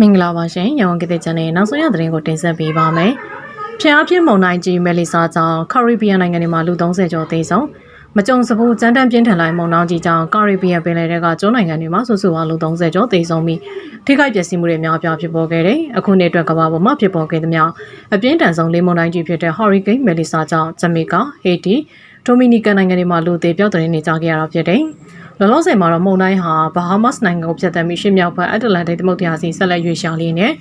မင်္ဂလာပါရှင်ရဝန်ကတဲ့ချန်နယ်နောက်ဆုံးရသတင်းကိုတင်ဆက်ပေးပါမယ်။ဖျားပြင်းမုန်တိုင်းကြီးမယ်လီစာကြောင့်ကာရစ်ဘီယံနိုင်ငံတွေမှာလူ30ကျော်သေဆုံးမကြုံစဘူးကြမ်းတမ်းပြင်းထန်လိုက်မုန်တိုင်းကြီးကြောင့်ကာရစ်ဘီယံပင်လယ်တွေကကျွန်းနိုင်ငံတွေမှာဆူဆူအောင်လူ30ကျော်သေဆုံးပြီးထိခိုက်ပျက်စီးမှုတွေများပြားဖြစ်ပေါ်ခဲ့တယ်။အခုနှစ်အတွက်ကမ္ဘာပေါ်မှာဖြစ်ပေါ်ခဲ့သမျှအပြင်းထန်ဆုံးလေမုန်တိုင်းကြီးဖြစ်တဲ့ Hurricane Melissa ကြောင့်ဂျမေကာ၊ဟေတီ၊ဒိုမီနီကန်နိုင်ငံတွေမှာလူသေပြောက်တဲ့နေကြခဲ့ရတာဖြစ်တယ်။ လောလောဆယ်မှာတော့မုန်တိုင်းဟာဘာဟာမတ်နိုင်ငံကိုဖြတ်သန်းပြီးရှေ့မြောက်ဘက်အတ္တလန္တိတ်သမုဒ္ဒရာစီဆက်လက်ရွေ့ရှာလေးနဲ့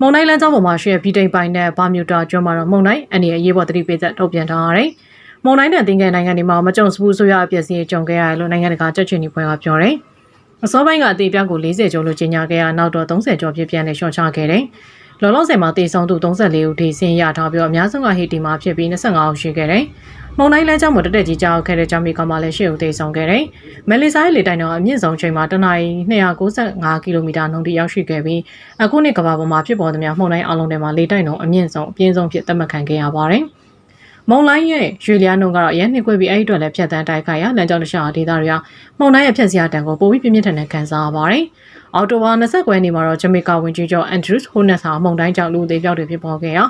မုန်တိုင်းလမ်းကြောင်းပေါ်မှာရှိတဲ့ဗြိတိန်ပိုင်နဲ့ဘာမြူတာကျွန်းမှာတော့မုန်တိုင်းအနေနဲ့ရေးပေါ်သတိပေးချက်ထုတ်ပြန်ထားရတယ်။မုန်တိုင်းနဲ့တင်ငယ်နိုင်ငံတွေမှာမကြုံစဘူးဆိုရအပျက်စီးကြုံခဲ့ရတယ်လို့နိုင်ငံတကာကြက်ချင်နေပွဲကပြောတယ်။အစောပိုင်းကအသေးပြောက်ကို40ကျော်လို့ကြေညာခဲ့ရနောက်တော့30ကျော်ဖြစ်ပြန်နဲ့ရှော့ချခဲ့တယ်။ လောလောဆယ်မှာတေဆုံးသူ34ဦးထိဆင်းရထားပြီးတော့အများဆုံးကဟေတီမှာဖြစ်ပြီး25ဦးရှိခဲ့တယ်။မုန်တိုင်းလမ်းကြောင်းမှာတက်တက်ကြီးကြောက်ခဲ့တဲ့ဂျာမီကမှာလည်းရှေ့ဦးတေဆုံးခဲ့တယ်။မယ်လီစာရဲ့လေတိုင်တော်အမြင့်ဆုံးချိန်မှာတနအီ295ကီလိုမီတာနှုန်းထိရောက်ရှိခဲ့ပြီးအခုနှစ်ကမ္ဘာပေါ်မှာဖြစ်ပေါ်သမျှမုန်တိုင်းအလုံးတွေမှာလေတိုင်တော်အမြင့်ဆုံးအပြင်းဆုံးဖြစ်သတ်မှတ်ခံခဲ့ရပါတယ်။မုံလိုင်းရဲ့ရွေလျားနှုန်းကတော့အရင်နှစ်ခွေပြီးအဲ့ဒီအတွက်လည်းဖြတ်တန်းတိုက်ခိုက်ရလမ်းကြောင်းတစ်လျှောက်ဒေသတွေကမုံတိုင်းရဲ့ဖြတ်စရာတန်ကိုပိုပြီးပြင်းပြင်းထန်ထန်ခံစားရပါတယ်။ အော်တိုဝါ29ရက်နေ့မှာတော့ဂျမေကာဝင်ကြီးကျော်အန်ဒရူးဟိုနက်ဟာမုံတိုင်းကြောင့်လူသေးပြောက်တွေဖြစ်ပေါ်ခဲ့ရာ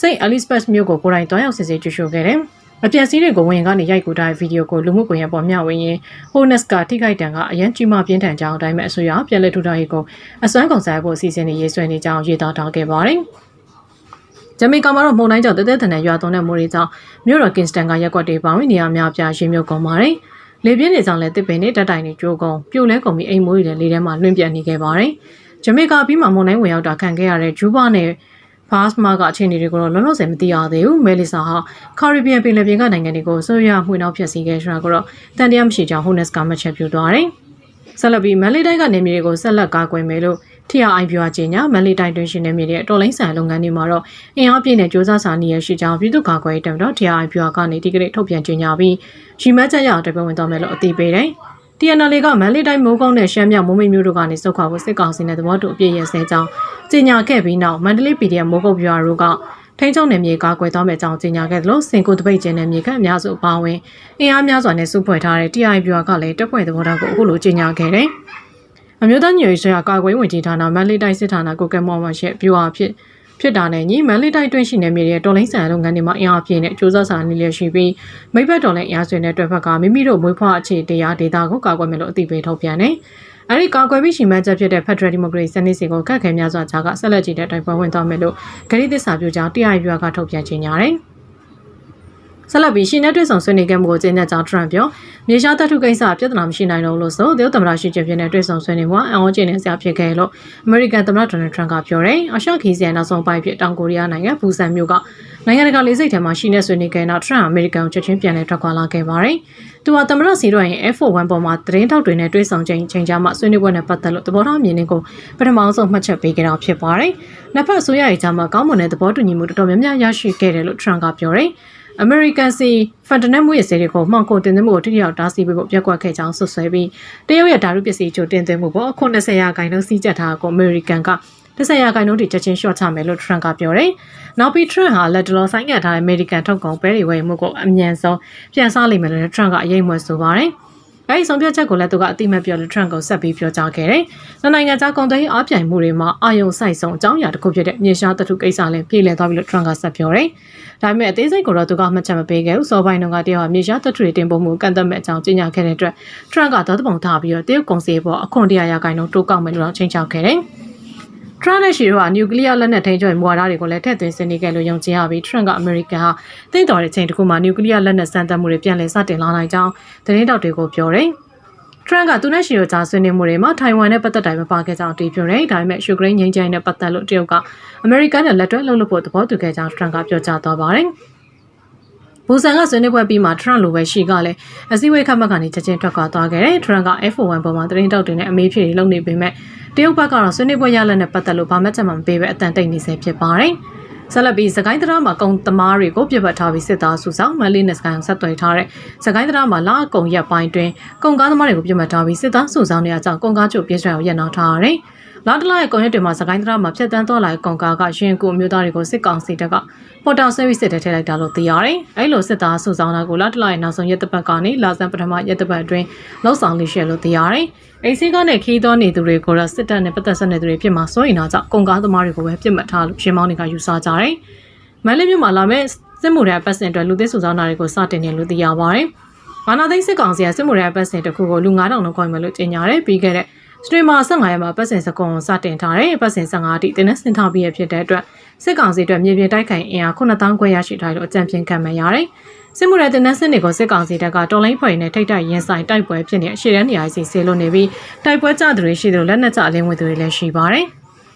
စိတ်အလီစဘတ်မြို့ကိုကိုယ်တိုင်တွားရောက်စစ်ဆေးကြည့်ရှုခဲ့တယ်။အပြက်စီးတွေကိုဝင်ကနေရိုက်ကူထားတဲ့ဗီဒီယိုကိုလူမှုကွန်ရက်ပေါ်မျှဝေရင်း Honest ကထိခိုက်တံကအရန်ကြီးမားပြင်းထန်ကြောင်းအတိုင်းပဲအဆိုအရပြန်လည်ထူထောင်ရေးကိုအစွမ်းကုန်ဆိုင်ဖို့အစီအစဉ်တွေရေးဆွဲနေကြောင်းရေးသားထားခဲ့ပါတယ်။ဂျမေကာမှာတော့မုန်တိုင်းကြောင့်တဲတဲတန်တန်ရွာသွန်းတဲ့မိုးတွေကြောင့်မြို့တော်ကင်စတန်ကရက်ကွက်တွေပေါင်းနေရာများပြားရေမြုပ်ကုန်ပါတယ်။ လေပြင်းတွေကြောင့်လည်းတစ်ပင်တွေတက်တိုင်တွေကျိုးကုန်ပြိုလဲကုန်ပြီးအိမ်မိုးတွေလည်းလေထဲမှာလွင့်ပြတ်နေခဲ့ပါတယ်။ဂျမေကာပြီးမှမုန်တိုင်းဝင်ရောက်တာခံခဲ့ရတဲ့ဂျူဘာနဲ့ဘားစ်မာကအခြေအနေတွေကိုတော့လောလောဆယ်မသိရသေးဘူးမဲလီဆာဟာကာရီဘီယံပင်လယ်ပြင်ကနိုင်ငံတွေကိုဆိုရမှွေနောက်ဖြစ်စီခဲ့ဆိုတာကိုတော့တန်တရားမရှိကြောင်းဟိုနက်စ်ကမှတ်ချက်ပြုသွားတယ်။ဆက်လက်ပြီးမန်လေးတိုင်းကနေမြေတွေကိုဆက်လက်ကာကွယ်မယ်လို့ TRI ပြောခြင်းညာမန်လေးတိုင်းတွင်ရှင်နေမြေတဲ့တော်လိုင်းဆိုင်လုပ်ငန်းတွေမှာတော့အင်အားပြည့်နဲ့စ조사စာနေရရှိကြောင်းပြည်သူ့ကာကွယ်ရေးတပ်မတော် TRI ပြောကနေဒီကနေ့ထုတ်ပြန်ကြေညာပြီးရီမတ်ချက်ရအောင်တပဝင်သွားမယ်လို့အသိပေးတယ်။ TNL ကမန်လေးတိုင်းမိုးကောင်းတဲ့ရှမ်းမြောက်မိုးမိတ်မျိုးတို့ကနေစုခွာဖို့စစ်ကောင်စီနဲ့သဘောတူအပြည့်ရစဲကြောင်းကြေညာခဲ့ပြီးနောက်မန္တလေး PDF မိုးကုတ်ပြားတို့ကထိန်းချုပ်နယ်မြေကာကွယ်သွားမယ့်အကြောင်းကြေညာခဲ့သလိုစင်ကိုတပိတ်ကျင်းနယ်မြေကအများစုအပါအဝင်အင်အားများစွာနဲ့စုဖွဲ့ထားတဲ့ TI ပြာကလည်းတပ်ဖွဲ့သဘောထားကိုအခုလိုကြေညာခဲ့တယ်။ အမျိုးသားညွေဆွေကကာကွယ်ဝင်ကြီးဌာနမန္တလေးတိုင်းစစ်ဌာနကိုကဲမော်မှရှက်ပြူအားဖြစ်ဖြစ်တာနဲ့ညီမန်လေးတိုင်းတွင်းရှိနေမြေတဲ့တော်လိုင်းဆန်လုပ်ငန်းတွေမှာအင်အားပြည့်နဲ့စ조사စာနေလျက်ရှိပြီးမိဘတော်လိုင်းအင်အားဆွေနဲ့တွဲဖက်ကမိမိတို့မွေးဖွားအခြေတရားဒေတာကိုကာကွယ်မယ်လို့အသိပေးထုတ်ပြန်တယ်။အဲဒီကာကွယ်ပြီးရှိမှချက်ဖြစ်တဲ့ Federal Democracy စနစ်စီကိုကတ်ခဲများစွာကြားကဆက်လက်ကြည့်တဲ့တိုင်ပွဲဝင်သွားမယ်လို့ဂရိသစ္စာပြုကြောင်း TI ပြကထုတ်ပြန်ကြေညာတယ်။ ဆက်လက်ပြီးရှင်းတဲ့တွေ့ဆုံဆွေးနွေးခဲ့မှုကိုကျင်းတဲ့ကြောင်းထရန့်ပြောမြေရှားတပ်ထုကိစ္စပြဿနာမရှိနိုင်တော့လို့ဆိုသေသမ္မတရှိချက်ဖြစ်တဲ့တွေ့ဆုံဆွေးနွေးမှုအံ့ဩကျင်းနေစရာဖြစ်ခဲ့လို့အမေရိကန်သမ္မတဒေါ်နယ်ထရန့်ကပြောတယ်။အရှော့ခီးစီယနောက်ဆုံးပိုင်းဖြစ်တောင်ကိုရီးယားနိုင်ငံဘူဆန်မြို့ကနိုင်ငံတကာလေးစိတ်ထဲမှာရှိနေဆွေးနွေးခဲ့နောက်ထရန့်အမေရိကန်ကိုချက်ချင်းပြန်လည်ထွက်ခွာလာခဲ့ပါတယ်။သူဟာသမ္မတစီတော့ရင် F1 ပေါ်မှာသတင်းထောက်တွေနဲ့တွေ့ဆုံချိန်ချိန်ကြားမှာဆွေးနွေးပွဲနဲ့ပတ်သက်လို့သဘောထားမြင်တွေကိုပထမဆုံးမှတ်ချက်ပေးခဲ့တာဖြစ်ပါတယ်။နှစ်ဖက်ဆိုရရေးကြားမှာကောင်းမွန်တဲ့သဘောတူညီမှုတော်တော်များများရရှိခဲ့တယ်လို့ထရန့်ကပြောတယ်။ American စီဖန်တနက်မှုရဲ့စေတွေကိုမှောင်ခိုတင်သွင်းမှုကိုတိတိယောက်တားဆီးပေးဖို့ပြက်ကွက်ခဲ့ကြောင်းဆွဆွဲပြီးတရုတ်ရဲ့ဓာတုပစ္စည်းချိုတင်သွင်းမှုပေါ်အခု20ရာခိုင်နှုန်းစီးကျက်ထားကို American က10ရာခိုင်နှုန်းထိချက်ချင်း short ချမယ်လို့ Trump ကပြောတယ်။နောက်ပြီး Trump ဟာလက်တလောဆိုင်ငံထားတဲ့ American ထုတ်ကုန်ပဲတွေဝယ်မှုကိုအမြန်ဆုံးပြန်စားလိမ့်မယ်လို့ Trump ကအရေးမွယ်ဆိုပါတယ်။ အဲဒီဆုံးဖြတ်ချက်ကိုလည်းသူကအတိမတ်ပြောလို့ Trump ကိုဆက်ပြီးပြောကြားခဲ့တယ်။နှစ်နိုင်ငံကြားကုန်သွယ်ရေးအားပြိုင်မှုတွေမှာအာရုံစိုက်ဆုံးအကြောင်းအရာတစ်ခုဖြစ်တဲ့မြေရှားတထုကိစ္စလည်းပြည်လည်သွားပြီလို့ Trump ကဆက်ပြောတယ်။ဒါပေမဲ့အသေးစိတ်ကိုတော့သူကမှတ်ချက်မပေးခဲ့ဘူး။စောပိုင်းတုန်းကတယောက်မြေရှားတထုတွေတင်ပို့မှုကန့်သက်မဲ့အကြောင်းကြေညာခဲ့တဲ့အတွက် Trump ကသောတပုံထားပြီးတော့တရုတ်ကုန်စည်ပေါ်အခွန်တရာရာခိုင်နှုန်းတိုးကောက်မယ်လို့ချိန်ချောက်ခဲ့တယ်။ Trump နဲ့ရှီတို့ကနျူကလ িয়ার လက်နက်ထိန်းချုပ်မှုဝါဒတွေကိုလည်းထည့်သွင်းဆွေးနွေးခဲ့လို့ယုံကြည်ရပြီး Trump ကအမေရိကန်ဟာတင့်တော်တဲ့ချိန်တစ်ခုမှာနျူကလ িয়ার လက်နက်စမ်းသပ်မှုတွေပြန်လည်စတင်လာနိုင်ကြောင်းသတင်းတောက်တွေကိုပြောတယ်။ Trump ကသူနဲ့ရှီတို့ကြားဆွေးနွေးမှုတွေမှာထိုင်ဝမ်နဲ့ပတ်သက်တိုင်းမပါခဲ့ကြောင်းအတည်ပြုတယ်။ဒါပေမဲ့ယူကရိန်းငြိမ်းချမ်းရေးနဲ့ပတ်သက်လို့တရုတ်ကအမေရိကန်နဲ့လက်တွဲလုပ်လို့ဖို့သဘောတူခဲ့ကြောင်း Trump ကပြောကြားသွားပါတယ်။ ဘူဆန်ကဆွေးနွေးပွဲပြီးမှ Trump လိုပဲရှိကလည်းအစည်းအဝေးခတ်မှတ်ကနေချက်ချင်းထွက်ခွာသွားခဲ့တယ်။ Trump က F1 ပေါ်မှာသတင်းတောက်တွေနဲ့အမေးဖြေတွေလုပ်နေပေမဲ့တရုတ်ဘက်ကတော့ဆွေးနွေးပွဲရလဒ်နဲ့ပတ်သက်လို့ဘာမှချက်မှမပေးဘဲအတန်တိတ်နေဆဲဖြစ်ပါတယ်။ဆက်လက်ပြီးစကိုင်းတရားမှာကုံသမားတွေကိုပြစ်ပတ်ထားပြီးစစ်သားစုဆောင်မန်လေးနဲ့စကိုင်းကိုဆက်သွယ်ထားတဲ့စကိုင်းတရားမှာလာကုံရက်ပိုင်းတွင်ကုံကားသမားတွေကိုပြစ်မှတ်ထားပြီးစစ်သားစုဆောင်နေရကြောင်းကုံကားချုပ်ပြစ်ဆွဲကိုရပ်နှောင်းထားရတယ်။ လာတလာရဲ့ကွန်ရက်တွေမှာစကိုင်းတရားမှာဖြတ်တန်းသွားလာတဲ့ကုံကားကရင်ကူအမျိုးသားတွေကိုစစ်ကောင်စီတပ်ကပေါ်တာဆွဲပြီးစစ်တဲထည့်လိုက်တာလို့သိရတယ်။အဲလိုစစ်သားစုဆောင်တာကိုလာတလာရဲ့နောက်ဆုံးရက်တစ်ပတ်ကနေလာဇန်ပထမရက်တစ်ပတ်အတွင်းလောက်ဆောင်လေးရှယ်လို့သိရတယ်။အိမ်စင်းကားနဲ့ခီးသောနေသူတွေကိုတော့စစ်တပ်နဲ့ပတ်သက်ဆက်နေသူတွေဖြစ်မှာစိုးရင်တော့ကြောင့်ကုံကားသမားတွေကိုပဲပြစ်မှတ်ထားလို့ရှင်မောင်းတွေကယူဆကြတယ်။မန္တလေးမြို့မှာလာမဲ့စစ်မှုထမ်းပတ်စင်အတွက်လူသစ်စုဆောင်တာတွေကိုစတင်နေလို့သိရပါတယ်။မာနာသိန်းစစ်ကောင်စီကစစ်မှုထမ်းပတ်စင်တစ်ခုကိုလူ9000လောက်ခွင့်မယ်လို့ကြေညာတယ်ပြီးခဲ့တဲ့ စတရီမာ15ရက်မှာပတ်စင်စကုံကိုစတင်ထားတယ်ပတ်စင်15အထိတင်းနဲ့ဆင်ထားပြီးရဖြစ်တဲ့အတွက်စစ်ကောင်စီအတွက်မြေပြင်တိုက်ခိုင်အင်အား9000ခွဲရရှိထားလို့အကြံပြင်းခံမှရတယ်။စစ်မှုထမ်းတင်းနဲ့ဆင်တွေကိုစစ်ကောင်စီတပ်ကတော်လိုင်းဖွဲ့နဲ့ထိတ်တိုက်ရင်ဆိုင်တိုက်ပွဲဖြစ်နေအရှိတန်းနေရာစီဆေလို့နေပြီးတိုက်ပွဲကြသူတွေရှိတယ်လို့လက်နက်ကြအလင်းဝင်သူတွေလည်းရှိပါတယ်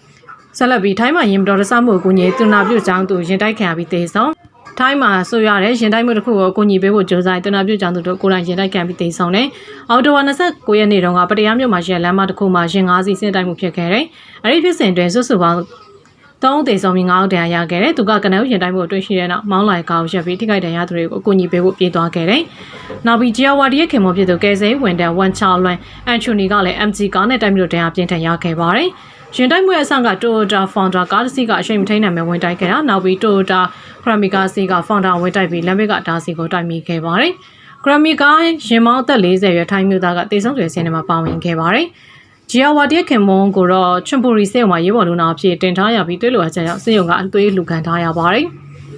။ဆက်လက်ပြီးထိုင်းမှာရင်မတော်တဆမှုကိုညီတူနာပြုတ်ကြောင်းသူရင်တိုက်ခံရပြီးတေဆုံး ထိုင်းမှာဆိုရတဲ့ရင်တိုက်မှုတစ်ခုကိုအကူအညီပေးဖို့ကြိုးစားတူနာပြုတ်ကြောင်းသူတို့ကိုယ်တိုင်ရင်တိုက်ခံပြီးတေဆုံးတယ်။အော်တိုဝါ29ရက်နေ့တုန်းကပတရားမြို့မှာရှိတဲ့လမ်းမတစ်ခုမှာရင်၅စီးဆင်းတိုက်မှုဖြစ်ခဲ့တယ်။အဲဒီဖြစ်စဉ်တွင်စွစုပေါင်း တောင်းတေဆုံးပြီးငါးဦးတန်ရရခဲ့တယ်။သူကကနဦးရင်တိုက်မှုတွေ့ရှိတဲ့နောက်မောင်းလိုက်ကောက်ရက်ပြီးထိခိုက်ဒဏ်ရာသူတွေကိုအကူအညီပေးဖို့ပြေးသွားခဲ့တယ်။နောက်ပြီးဂျီယာဝါဒီရဲ့ခင်မဖြစ်သူကယ်ဆယ်ဝန်တန်ဝန်ချာလွန်အန်ချိုနီကလည်း MG ကားနဲ့တိုက်မှုဒဏ်ရာပြင်းထန်ရခဲ့ပါတယ်။ရင်တိုက်မှုရဲ့အဆင့်က Toyota Fonda ကားတစ်စီးကအရှိန်မထိန်နိုင်မဲ့ဝင်တိုက်ခဲ့တာနောက်ပြီး Toyota Kramica စီးက Fonda ဝင်တိုက်ပြီးလမ်းဘေးကဓာတ်စီကိုတိုက်မိခဲ့ပါတယ်။ Kramica ရင်မောင်းသက်40ရွယ်ထိုင်းမျိုးသားကတေဆုံးတွေဆင်းနေမှာပါဝင်ခဲ့ပါတယ်။ ဂျီယာဝါဒီယခင်မွန်ကိုတော့ချွန်ပူရီစေုံမှာရေးပေါ်လူနာအဖြစ်တင်ထားရပြီးတွေးလိုအပ်ချက်ကြောင့်စေုံကအသွေးလူခံထားရပါတယ်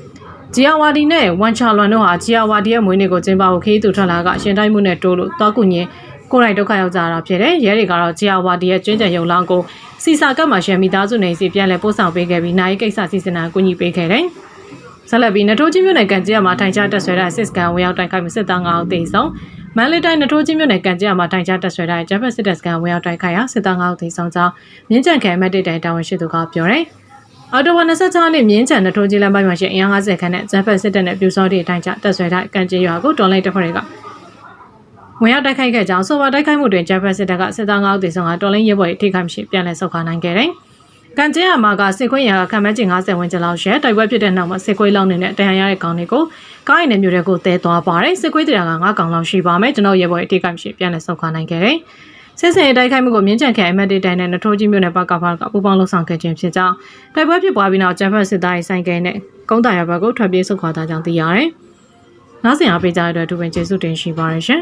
။ဂျီယာဝါဒီနဲ့ဝန်ချာလွန်တို့ဟာဂျီယာဝါဒီရဲ့မွေးနေ့ကိုကျင်းပဖို့ခေးသူထွက်လာကရှင်တိုင်းမှုနဲ့တိုးလို့တောက်ကူညင်ကိုယ်တိုင်ဒုက္ခရောက်ကြတာဖြစ်တယ်။ရဲတွေကတော့ဂျီယာဝါဒီရဲ့ကျွင်းကြံရုံလောင်းကိုစီစာကတ်မှာရှယ်မိသားစုနေစီပြန်လဲပို့ဆောင်ပေးခဲ့ပြီးနိုင်ကိစ္စစီစဉ်တာကူညီပေးခဲ့တယ်။ဆက်လက်ပြီးနထိုးချင်းမြို့နယ်ကန်ကျရမှာထိုင်ချတက်ဆွဲတဲ့စစ်စကန်ဝင်ရောက်တိုက်ခိုက်မှုစစ်သား9ဦးသေဆုံး မန်လေးတိုင်းနထိုးချင်းမြို့နယ်ကန်ကျရမှာထိုင်ချတက်ဆွဲတဲ့ဂျပန်စစ်တပ်စကန်ဝင်ရောက်တိုက်ခိုက်ရာစစ်သား9ဦးသေဆုံးကြောင်းမြင်းကြံခဲမက်တစ်တိုင်တာဝန်ရှိသူကပြောတယ်။အော်တိုဝါ26နှစ်မြင်းချံနထိုးကြီးလမ်းပိုင်းမှာရှိအင်အား50ခန်းနဲ့ဂျပန်စစ်တပ်နဲ့ပြူစောတဲ့အတိုင်းချတက်ဆွဲတဲ့ကန်ကျရွာကိုတော်လိုက်တပ်ဖွဲ့တွေကဝင်ရောက်တိုက်ခိုက်ခဲ့ကြောင်းဆိုပါတိုက်ခိုက်မှုတွင်ဂျပန်စစ်တပ်ကစစ်သား9ဦးသေဆုံးကတော်လိုင်းရဲဘော်တွေထိခိုက်မှုရှိပြန်လည်ဆုတ်ခါနိုင်ခဲ့တယ်။ ကန်ကျဲရမှာကစစ်ခွေးရာကခံမကျင်90ဝန်းကျင်လောက်ရှဲတိုက်ပွဲဖြစ်တဲ့နောက်မှာစစ်ခွေးလောက်နေတဲ့တရားရတဲ့ကောင်တွေကိုကားရင်နဲ့မျိုးတွေကိုတဲသွားပါတယ်စစ်ခွေးတရားက9ကောင်လောက်ရှိပါမယ်ကျွန်တော်ရဲဘော်တွေထိခိုက်မှုရှိပြန်လည်ဆုတ်ခါနိုင်ခဲ့တယ်။စစ်စင်တိုက်ခိုက်မှုကိုမြင်းချန်ခဲအမတ်တေတိုင်နဲ့နထိုးကြီးမြို့နယ်ဘက်ကဖားကပူပေါင်းလှုပ်ဆောင်ခဲ့ခြင်းဖြစ်ကြောင်းတိုက်ပွဲဖြစ်ပွားပြီးနောက်ဂျပန်စစ်သားရေးဆိုင်ကဲနဲ့ကုန်းတာရဘက်ကိုထွက်ပြေးဆုတ်ခွာသွားကြောင်းသိရတယ်။နောက်ဆင်အားပေးကြတဲ့အတွက်ဒူပင်ကျေးဇူးတင်ရှိပါတယ်ရှင်။